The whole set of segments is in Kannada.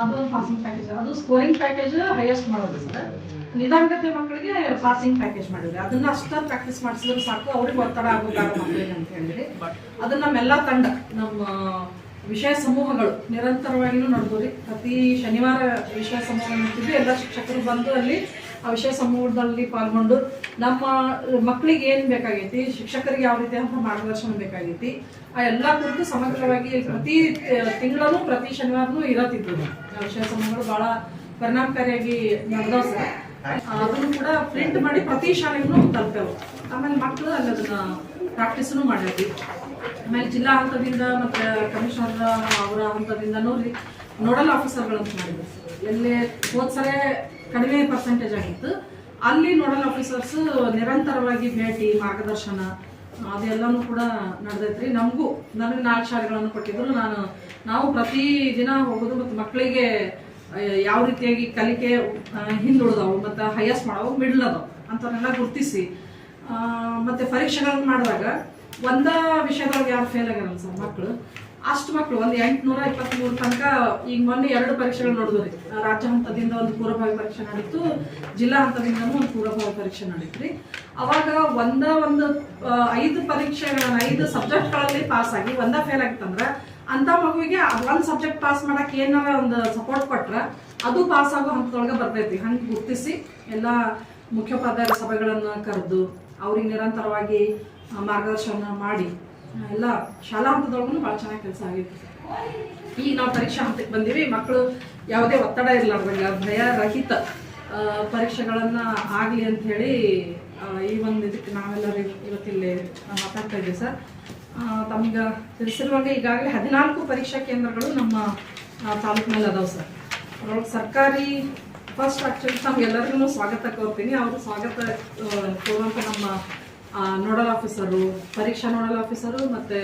ಅದು ಒಂದು ಪಾಸಿಂಗ್ ಪ್ಯಾಕೇಜ್ ಅದು ಸ್ಕೋರಿಂಗ್ ಪ್ಯಾಕೇಜ್ ಹೈಯೆಸ್ಟ್ ಮಾಡೋದು ಸರ್ ನಿಧಾನಗತಿ ಮಕ್ಕಳಿಗೆ ಪಾಸಿಂಗ್ ಪ್ಯಾಕೇಜ್ ಮಾಡಿದ್ರೆ. ಅದನ್ನ ಅಷ್ಟ ಪ್ರಾಕ್ಟೀಸ್ ಮಾಡಿಸಿದ್ರೆ ಸಾಕು. ಅವ್ರಿಗೆ ಒತ್ತಡ ಆಗೋದಾಗ ಮಕ್ಕಳಿಗೆ ಅಂತ ಹೇಳಿದ್ರಿ. ಅದನ್ನ ನಮ್ಮೆಲ್ಲ ತಂಡ, ನಮ್ಮ ವಿಷಯ ಸಮೂಹಗಳು ನಿರಂತರವಾಗಿನೂ ನಡೆದ್ರಿ ಪ್ರತಿ ಶನಿವಾರ ವಿಷಯ ಸಮೂಹ ನಡ್ತಿದ್ವಿ ಎಲ್ಲ ಶಿಕ್ಷಕರು ಬಂದು ಅಲ್ಲಿ ಆ ವಿಷಯ ಸಮೂಹದಲ್ಲಿ ಪಾಲ್ಗೊಂಡು ನಮ್ಮ ಮಕ್ಕಳಿಗೆ ಏನು ಬೇಕಾಗೈತಿ, ಶಿಕ್ಷಕರಿಗೆ ಯಾವ ರೀತಿ ಅಂತ ಮಾರ್ಗದರ್ಶನ ಬೇಕಾಗೈತಿ, ಆ ಎಲ್ಲ ಕುರಿತು ಸಮಗ್ರವಾಗಿ ಪ್ರತಿ ತಿಂಗಳೂ ಪ್ರತಿ ಶನಿವಾರನೂ ಇರತ್ತಿದ್ವು. ಆ ವಿಷಯ ಸಮೂಹಗಳು ಬಹಳ ಪರಿಣಾಮಕಾರಿಯಾಗಿ ನಡೆದವು ಅದನ್ನು ಕೂಡ ಪ್ರಿಂಟ್ ಮಾಡಿ ಪ್ರತಿ ಶಾಲೆಗೂ ತಲುಪೇವು. ಆಮೇಲೆ ಮಕ್ಕಳು ಅಲ್ಲಿ ಅದನ್ನ ಪ್ರಾಕ್ಟೀಸ್ನು ಮಾಡಿದ್ವಿ ಆಮೇಲೆ ಜಿಲ್ಲಾ ಹಂತದಿಂದ ಮತ್ತೆ ಕಮಿಷನರ್ ಅವರ ಹಂತದಿಂದನೂ ರೀ ನೋಡಲ್ ಆಫೀಸರ್ಗಳಂತ ಮಾಡಿದ್ರು. ಎಲ್ಲಿ ಹೋದ್ಸರೆ ಕಡಿಮೆ ಪರ್ಸೆಂಟೇಜ್ ಆಗಿತ್ತು. ಅಲ್ಲಿ ನೋಡಲ್ ಆಫೀಸರ್ಸ್ ನಿರಂತರವಾಗಿ ಭೇಟಿ, ಮಾರ್ಗದರ್ಶನ, ಅದೆಲ್ಲನೂ ಕೂಡ ನಡೆದೈತ್ರಿ. ನಮಗೂ ನನಗೆ ನಾಲ್ಕು ಶಾಲೆಗಳನ್ನು ಕೊಟ್ಟಿದ್ರು. ನಾನು, ನಾವು ಪ್ರತಿ ದಿನ ಹೋಗೋದು ಮತ್ತು ಮಕ್ಕಳಿಗೆ ಯಾವ ರೀತಿಯಾಗಿ ಕಲಿಕೆ ಹಿಂದುಳಿದವು, ಮತ್ತು ಹೈಯೆಸ್ಟ್ ಮಾಡವು, ಮಿಡ್ಲ್ ಅದಾವು ಅಂಥವನ್ನೆಲ್ಲ ಗುರುತಿಸಿ. ಮತ್ತು ಪರೀಕ್ಷೆಗಳನ್ನು ಮಾಡಿದಾಗ ಒಂದ ವಿಷಯದೊಳಗೆ ಯಾರು ಫೇಲ್ ಆಗ್ಯಾರಲ್ಲ ಸರ್ ಮಕ್ಕಳು ಅಷ್ಟು ಮಕ್ಕಳು ಒಂದು ಎಂಟುನೂರ ಇಪ್ಪತ್ತ್ಮೂರು ತನಕ ಈಗ ಮೊನ್ನೆ ಎರಡು ಪರೀಕ್ಷೆಗಳು ನೋಡಿದ್ರಿ ರಾಜ್ಯ ಹಂತದಿಂದ ಒಂದು ಪೂರ್ವಭಾವಿ ಪರೀಕ್ಷೆ ನಡೀತು, ಜಿಲ್ಲಾ ಹಂತದಿಂದನೂ ಒಂದು ಪೂರ್ವಭಾವಿ ಪರೀಕ್ಷೆ ನಡೀತ್ರಿ ಅವಾಗ ಒಂದ ಒಂದು ಐದು ಪರೀಕ್ಷೆಗಳನ್ನ, ಐದು ಸಬ್ಜೆಕ್ಟ್ಗಳಲ್ಲಿ ಪಾಸ್ ಆಗಿ, ಒಂದ ಫೇಲ್ ಆಗಿತ್ತಂದ್ರೆ ಅಂತ ಮಗುವಿಗೆ ಒಂದು ಸಬ್ಜೆಕ್ಟ್ ಪಾಸ್ ಮಾಡಕ್ಕೆ ಏನಾರ ಒಂದು ಸಪೋರ್ಟ್ ಕೊಟ್ರೆ ಅದು ಪಾಸ್ ಆಗೋ ಹಂತದೊಳಗೆ ಬರ್ತೈತಿ. ಹಂಗೆ ಗುರ್ತಿಸಿ ಎಲ್ಲ ಮುಖ್ಯೋಪಾಧ್ಯಾಯ ಸಭೆಗಳನ್ನು ಕರೆದು ಅವ್ರಿಗೆ ನಿರಂತರವಾಗಿ ಮಾರ್ಗದರ್ಶನ ಮಾಡಿ ಎಲ್ಲ ಶಾಲಾ ಹಂತದೊಳಗೂ ಭಾಳ ಚೆನ್ನಾಗಿ ಕೆಲಸ ಆಗೈತಿ ಈಗ ನಾವು ಪರೀಕ್ಷಾ ಹಂತಕ್ಕೆ ಬಂದೀವಿ. ಮಕ್ಕಳು ಯಾವುದೇ ಒತ್ತಡ ಇರಲಾರ್ದಂಗ ಭಯ ರಹಿತ ಪರೀಕ್ಷೆಗಳನ್ನು ಆಗಲಿ ಅಂತ ಹೇಳಿ ಈ ಒಂದು ಇದಕ್ಕೆ ನಾವೆಲ್ಲರೂ ಇವತ್ತಿಲ್ಲಿ ಮಾತಾಡ್ತಾ ಇದ್ದೀವಿ ಸರ್. ತಮ್ಗೆ ತಿಳಿಸಿರುವಾಗ ಈಗಾಗಲೇ ಹದಿನಾಲ್ಕು ಪರೀಕ್ಷಾ ಕೇಂದ್ರಗಳು ನಮ್ಮ ತಾಲೂಕಿನಲ್ಲಿ ಅದಾವೆ ಸರ್. ಅದ್ರೊಳಗೆ ಸರ್ಕಾರಿ ಫಸ್ಟ್ ಆ್ಯಕ್ಚುಲಿ ತಮ್ಗೆಲ್ಲರಿಗೂ ಸ್ವಾಗತ ಕೋರ್ತೀನಿ. ಅವರು ಸ್ವಾಗತ ಕೋರುವಂಥ ನಮ್ಮ ನೋಡಲ್ ಆಫೀಸರು, ಪರೀಕ್ಷಾ ನೋಡಲ್ ಆಫೀಸರು, ಮತ್ತು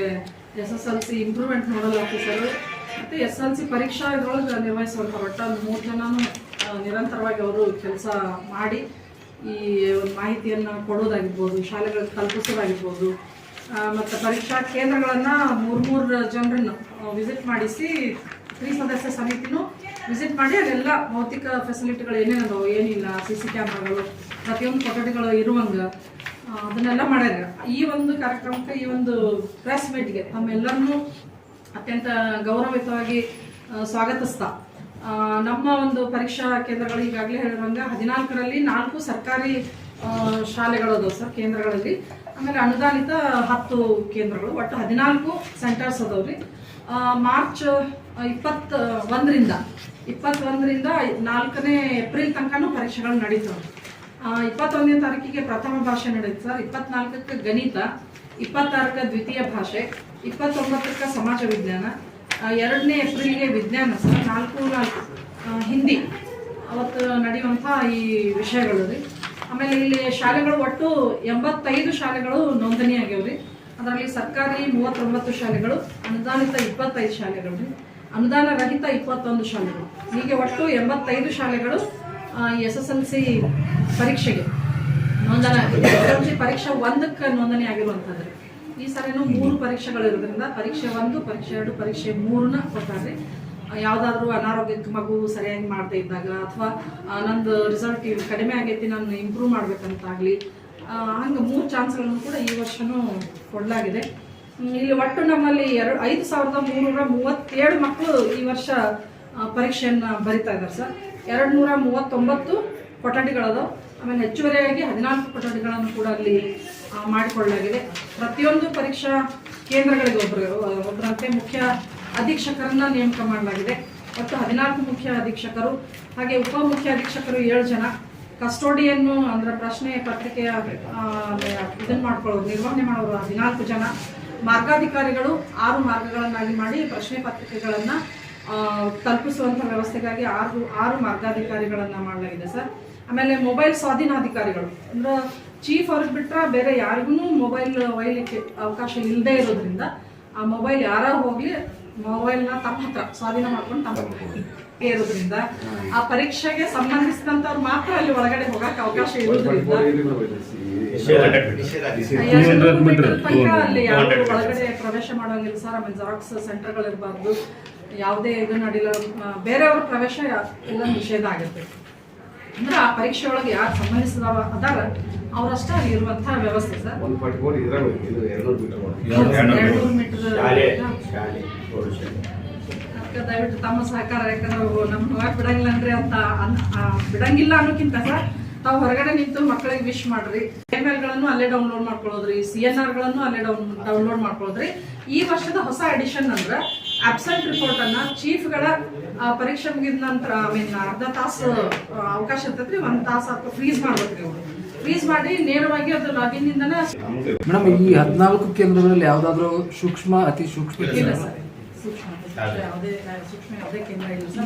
S S L C improvement nodal officer, ಮತ್ತು ಎಸ್ ಎಲ್ ಸಿ ಪರೀಕ್ಷಾ ಇದ್ರೊಳಗೆ ನಿರ್ವಹಿಸುವಂಥ ಒಟ್ಟು ಒಂದು ಮೂರು ಜನನೂ ನಿರಂತರವಾಗಿ ಅವರು ಕೆಲಸ ಮಾಡಿ ಈ ಒಂದು ಮಾಹಿತಿಯನ್ನು ಕೊಡೋದಾಗಿರ್ಬೋದು ಶಾಲೆಗಳಿಗೆ ತಲುಪಿಸೋದಾಗಿರ್ಬೋದು ಮತ್ತು ಪರೀಕ್ಷಾ ಕೇಂದ್ರಗಳನ್ನು ಮೂರು ಮೂರು ಜನರನ್ನು ವಿಸಿಟ್ ಮಾಡಿಸಿ ತ್ರೀ ಸದಸ್ಯ ಸಮಿತಿನೂ ವಿಸಿಟ್ ಮಾಡಿ ಅದೆಲ್ಲ ಭೌತಿಕ ಫೆಸಿಲಿಟಿಗಳು ಏನೇನಿದಾವೆ, ಏನಿಲ್ಲ ಸಿ ಸಿ ಕ್ಯಾಮ್ರಾಗಳು ಪ್ರತಿಯೊಂದು ಕೊಠಡಿಗಳು ಇರುವಂಗೆ ಅದನ್ನೆಲ್ಲ ಮಾಡ್ಯಾರ. ಈ ಒಂದು ಕಾರ್ಯಕ್ರಮಕ್ಕೆ, ಈ ಒಂದು ಪ್ರೆಸ್ ಮೀಟ್ಗೆ ತಮ್ಮೆಲ್ಲರನ್ನೂ ಅತ್ಯಂತ ಗೌರವಯುತವಾಗಿ ಸ್ವಾಗತಿಸ್ತಾ. ನಮ್ಮ ಒಂದು ಪರೀಕ್ಷಾ ಕೇಂದ್ರಗಳು ಈಗಾಗಲೇ ಹೇಳಿದಂಗೆ ಹದಿನಾಲ್ಕರಲ್ಲಿ ನಾಲ್ಕು ಸರ್ಕಾರಿ ಶಾಲೆಗಳದು ಶಾಲೆಗಳು ಅದಾವೆ ಸರ್ ಕೇಂದ್ರಗಳಲ್ಲಿ. ಆಮೇಲೆ ಅನುದಾನಿತ ಹತ್ತು ಕೇಂದ್ರಗಳು, ಒಟ್ಟು ಹದಿನಾಲ್ಕು ಸೆಂಟರ್ಸ್ ಅದಾವ್ರಿ ರೀ. ಮಾರ್ಚ್ ಇಪ್ಪತ್ತ ಒಂದರಿಂದ ಇಪ್ಪತ್ತೊಂದರಿಂದ ನಾಲ್ಕನೇ ಏಪ್ರಿಲ್ ತನಕನೂ ಪರೀಕ್ಷೆಗಳು ನಡೀತವೆ. ಇಪ್ಪತ್ತೊಂದನೇ ತಾರೀಕಿಗೆ ಪ್ರಥಮ ಭಾಷೆ ನಡೆಯುತ್ತೆ ಸರ್. ಇಪ್ಪತ್ನಾಲ್ಕಕ್ಕೆ ಗಣಿತ, ಇಪ್ಪತ್ತಾರಕ್ಕೆ ದ್ವಿತೀಯ ಭಾಷೆ, ಇಪ್ಪತ್ತೊಂಬತ್ತಕ್ಕೆ ಸಮಾಜ ವಿಜ್ಞಾನ ಎರಡನೇ ಏಪ್ರಿಲ್ಗೆ ವಿಜ್ಞಾನ ಸರ್. ನಾಲ್ಕು ನಾಲ್ಕು ಹಿಂದಿ. ಅವತ್ತು ನಡೆಯುವಂಥ ಈ ವಿಷಯಗಳು ರೀ. ಆಮೇಲೆ ಇಲ್ಲಿ ಶಾಲೆಗಳು ಒಟ್ಟು ಎಂಬತ್ತೈದು ಶಾಲೆಗಳು ನೋಂದಣಿ ಆಗ್ಯಾವ್ರಿ ಅದರಲ್ಲಿ ಸರ್ಕಾರಿ ಮೂವತ್ತೊಂಬತ್ತು ಶಾಲೆಗಳು, ಅನುದಾನಿತ ಇಪ್ಪತ್ತೈದು ಶಾಲೆಗಳು ರೀ. ಅನುದಾನ ರಹಿತ ಇಪ್ಪತ್ತೊಂದು ಶಾಲೆಗಳು. ಹೀಗೆ ಒಟ್ಟು ಎಂಬತ್ತೈದು ಶಾಲೆಗಳು ಎಸ್ ಎಸ್ ಎಲ್ ಸಿ ಪರೀಕ್ಷೆಗೆ ನೋಂದಣಿ ಎಸ್ ಎಲ್ ಸಿ ಪರೀಕ್ಷೆ ಒಂದಕ್ಕೆ ನೋಂದಣಿ ಆಗಿರುವಂಥದ್ದು ಈ ಸರಿನೂ ಮೂರು ಪರೀಕ್ಷೆಗಳು ಇರೋದ್ರಿಂದ ಪರೀಕ್ಷೆ ಒಂದು, ಪರೀಕ್ಷೆ ಎರಡು, ಪರೀಕ್ಷೆ ಮೂರನ್ನ ಕೊಡ್ತಾರೆ ಯಾವುದಾದ್ರೂ ಅನಾರೋಗ್ಯಕ್ಕೆ ಮಗು ಸರಿಯಾಗಿ ಮಾಡದೇ ಇದ್ದಾಗ ಅಥವಾ ನಂದು ರಿಸಲ್ಟ್ ಕಡಿಮೆ ಆಗೈತಿ, ನಾನು ಇಂಪ್ರೂವ್ ಮಾಡ್ಬೇಕಂತಾಗಲಿ ಹಂಗೆ ಮೂರು ಚಾನ್ಸ್ಗಳನ್ನು ಕೂಡ ಈ ವರ್ಷವೂ ಕೊಡಲಾಗಿದೆ. ಇಲ್ಲಿ ಒಟ್ಟು ನಮ್ಮಲ್ಲಿ ಎರಡು, ಐದು ಸಾವಿರದ ಮೂರುನೂರ ಮೂವತ್ತೇಳು ಮಕ್ಕಳು ಈ ವರ್ಷ ಪರೀಕ್ಷೆಯನ್ನ ಬರಿತಾ ಇದ್ದಾರೆ ಸರ್. ಎರಡು ನೂರ ಮೂವತ್ತೊಂಬತ್ತು ಕೊಠಡಿಗಳದು. ಆಮೇಲೆ ಹೆಚ್ಚುವರಿಯಾಗಿ ಹದಿನಾಲ್ಕು ಕೊಠಡಿಗಳನ್ನು ಕೂಡ ಅಲ್ಲಿ ಮಾಡಿಕೊಳ್ಳಲಾಗಿದೆ. ಪ್ರತಿಯೊಂದು ಪರೀಕ್ಷಾ ಕೇಂದ್ರಗಳಿಗೆ ಒಬ್ಬರು ಒಬ್ಬರಂತೆ ಮುಖ್ಯ ಅಧೀಕ್ಷಕರನ್ನ ನೇಮಕ ಮಾಡಲಾಗಿದೆ. ಮತ್ತು ಹದಿನಾಲ್ಕು ಮುಖ್ಯ ಅಧೀಕ್ಷಕರು, ಹಾಗೆ ಉಪ ಮುಖ್ಯ ಅಧೀಕ್ಷಕರು ಏಳು ಜನ. ಕಸ್ಟೋಡಿಯನ್ನು ಅಂದರೆ ಪ್ರಶ್ನೆ ಪತ್ರಿಕೆಯ ಇದನ್ನು ಮಾಡ್ಕೊಳ್ಳೋರು, ನಿರ್ವಹಣೆ ಮಾಡೋರು ಹದಿನಾಲ್ಕು ಜನ. ಮಾರ್ಗಾಧಿಕಾರಿಗಳು ಆರು ಮಾರ್ಗಗಳನ್ನಾಗಿ ಮಾಡಿ ಪ್ರಶ್ನೆ ಪತ್ರಿಕೆಗಳನ್ನು ತಲುಪಿಸುವಂಥ ವ್ಯವಸ್ಥೆಗಾಗಿ ಆರು ಆರು ಮಾರ್ಗಾಧಿಕಾರಿಗಳನ್ನ ಮಾಡಲಾಗಿದೆ ಸರ್. ಆಮೇಲೆ ಮೊಬೈಲ್ ಸ್ವಾಧೀನಾಧಿಕಾರಿಗಳು. ಅಂದ್ರೆ ಚೀಫ್ ಅವ್ರಿಗೆ ಬಿಟ್ಟರೆ ಬೇರೆ ಯಾರಿಗೂ ಮೊಬೈಲ್ ಒಯ್ಯಲಿಕ್ಕೆ ಅವಕಾಶ ಇಲ್ಲದೆ ಇರೋದ್ರಿಂದ ಆ ಮೊಬೈಲ್ ಯಾರೋ ಹೋಗ್ಲಿ ಮೊಬೈಲ್ನ ತಮ್ಮ ಹತ್ರ ಸ್ವಾಧೀನ ಮಾಡ್ಕೊಂಡು ತಮ್ಮ ಇರೋದ್ರಿಂದ ಆ ಪರೀಕ್ಷೆಗೆ ಸಂಬಂಧಿಸಿದಂಥವ್ರು ಮಾತ್ರ ಅಲ್ಲಿ ಒಳಗಡೆ ಹೋಗಕ್ಕೆ ಅವಕಾಶ ಇರೋದ್ರಿಂದ ಅಲ್ಲಿ ಯಾರು ಒಳಗಡೆ ಪ್ರವೇಶ ಮಾಡೋಂಗಿಲ್ಲ ಸರ್. ಆಮೇಲೆ ಜೆರಾಕ್ಸ್ ಸೆಂಟರ್ಗಳು ಇರಬಾರ್ದು ಯಾವುದೇ ಇದು ನಡೀಲ ಬೇರೆಯವ್ರ ಪ್ರವೇಶ ಎಲ್ಲ ನಿಷೇಧ ಆಗಿರ್ತೈತಿ. ಅಂದ್ರೆ ಆ ಪರೀಕ್ಷೆ ಒಳಗೆ ಯಾರು ಸಂಬಂಧಿಸಿದವ ಅದಾರ ಅವರಷ್ಟೇ ಅಲ್ಲಿ ಇರುವಂತಹ ವ್ಯವಸ್ಥೆ ಸರ್. ಒಂದು ಪರ್ಟಿಕ್ಯುಲರ್ ಇದ್ರಾಗ ಇದು ಎರಡು ಮೀಟರ್ ಎರಡ್ನೂರು ಮೀಟರ್ ಶಾಲೆ ಶಾಲೆ. ಪ್ರೌಢಶಾಲೆ ಅದಕ್ಕೆ ದಯವಿಟ್ಟು ತಮ್ಮ ಸಹಕಾರ ಯಾಕಂದ್ರೆ ನಮ್ಮ ಬಿಡಂಗಿಲ್ಲ ಅಂದ್ರೆ ಅಂತ ಬಿಡಂಗಿಲ್ಲ ಅನ್ನೋಕ್ಕಿಂತ ಸರ್ ತಾವು ಹೊರಗಡೆ ನಿಂತು ಮಕ್ಕಳಿಗೆ ವಿಶ್ ಮಾಡ್ರಿ. ಗಳನ್ನು ಅಲ್ಲೇ ಡೌನ್ಲೋಡ್ ಮಾಡ್ಕೊಳ್ಳೋದ್ರಿ ಸಿ ಎನ್ಗಳನ್ನು ಅಲ್ಲೇ ಡೌನ್ ಡೌನ್ಲೋಡ್ ಮಾಡ್ಕೊಳ್ಳೋದ್ರಿ. ಈ ವರ್ಷದ ಹೊಸ ಎಡಿಷನ್ ಅಂದ್ರೆ ಅಬ್ಸೆಂಟ್ ರಿಪೋರ್ಟ್ ಅನ್ನ ಚೀಫ್ಗಳ ಪರೀಕ್ಷೆ ಮುಗಿದ ನಂತರ ಐ ಮೀನ್ ಅರ್ಧ ತಾಸು ಅವಕಾಶ ಇರ್ತೈತ್ರಿ ಒಂದ್ ತಾಸು ಅಥವಾ ಫ್ರೀಸ್ ಮಾಡ್ಬೇಕ್ರಿ ಅವರು. ಫ್ರೀಸ್ ಮಾಡಿ ನೇರವಾಗಿ ಅದು ಲಾಗಿನ್ ಇಂದನ ಮೇಡಮ್ ಈ ಹದಿನಾಲ್ಕು ಕೇಂದ್ರಗಳಲ್ಲಿ ಯಾವ್ದಾದ್ರು ಸೂಕ್ಷ್ಮ ಅತಿ ಸೂಕ್ಷ್ಮ ಇಲ್ಲ ಕೇಂದ್ರ ಸರ್. ಸೂಕ್ಷ್ಮ ಯಾವುದೇ ಸೂಕ್ಷ್ಮ ಯಾವುದೇ ಕೇಂದ್ರ ಇಲ್ಲ ಸರ್.